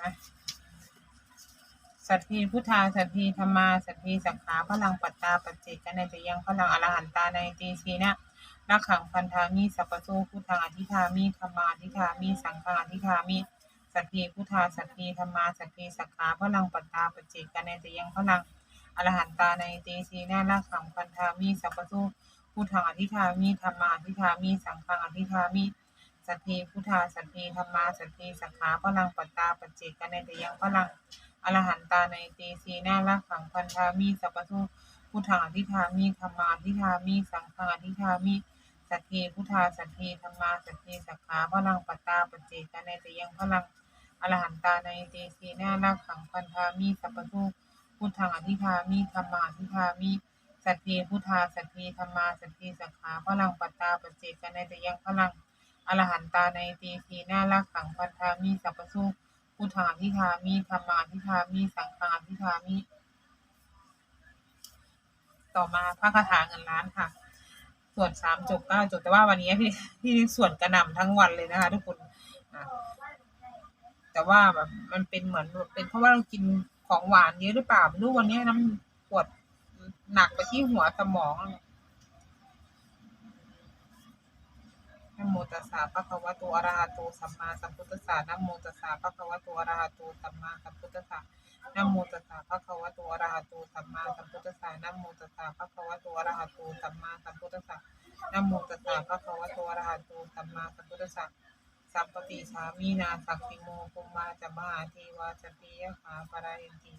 นะสัตถีพุทธาสัตถีธรรมาสัตถีสังขาพลังปัตตาปัจเจกนันจะยังพลังอรหันตาในตีชีนะนักขังพันธามิสัพพโสพุทธังอธิธามิธรรมาอธิธามิสังฆังอธิธามิสัตถีพุทธาสัตถีธรรมาสัตถีสังขาพลังปัตตาปัจเจกนันจะยังพลังอรหันตาในตีชีนะนักขังพันธามิสัพพโสพุทธังอธิธามิธรรมาอธิธามิสังฆังอธิธามิ สัตถีพุทธาสัตถีธรรมาสัตถีสังขาพลังปัตตาปัจเจกนันจะยังพลังอรหันตาในตีสีหน้าลักขังพันธามีสัพพทุพุทธังอธิธามีธรรมาอธิธามีสังฆังอธิธามีสัตถีพุทธาสัตถีธรรมาสัตถีสักขาพลังปัตตาปัจเจกในจะยังพลังอรหันตาในตีสีหน้าลักขังพันธามีสัพพทุพุทธังอธิธามีธรรมาอธิธามีสัตถีพุทธาสัตถีธรรมาสัตถีสักขาพลังปัตตาปัจเจกในจะยังพลัง อรหันตาในตีสีน้าลักขังพันธามีสัพพทุพุทธาทิธามิธรรมาทิธามิสังฆาทิธามิ ต่อมาพระคาถาเงินล้านค่ะ ส่วดสามจบเก้าจบแต่ว่าวันนี้พี่พี่ส่วดกระหน่ำทั้งวันเลยนะคะ ทุกคนแต่ว่าแบบมันเป็นเหมือนเป็นเพราะว่าเรากินของหวานเยอะหรือเปล่าไม่รู้วันนี้น้ำปวดหนักไปที่หัวสมอง นะโมตัสสะภะคะวะโตอะระหะโตสัมมาสัมพุทธัสสะนะโมตัสสะภะคะวะโตอะระหะโตสัมมาสัมพุทธัสสะนะโมตัสสะภะคะวะโตอะระหะโตสัมมาสัมพุทธัสสะนะโมตัสสะภะคะวะโตอะระหะโตสัมมาสัมพุทธัสสะนะโมตัสสะภะคะวะโตอะระหะโตสัมมาสัมพุทธัสสะสัพปติสามีนาสักขิโมภุมาจะมหาเทวาสตติยะหาปะรายันติ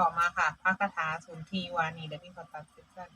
ต่อมาค่ะพระคาถาสุนทรีวานีเดี๋ยวพี่ขอตัดสั้น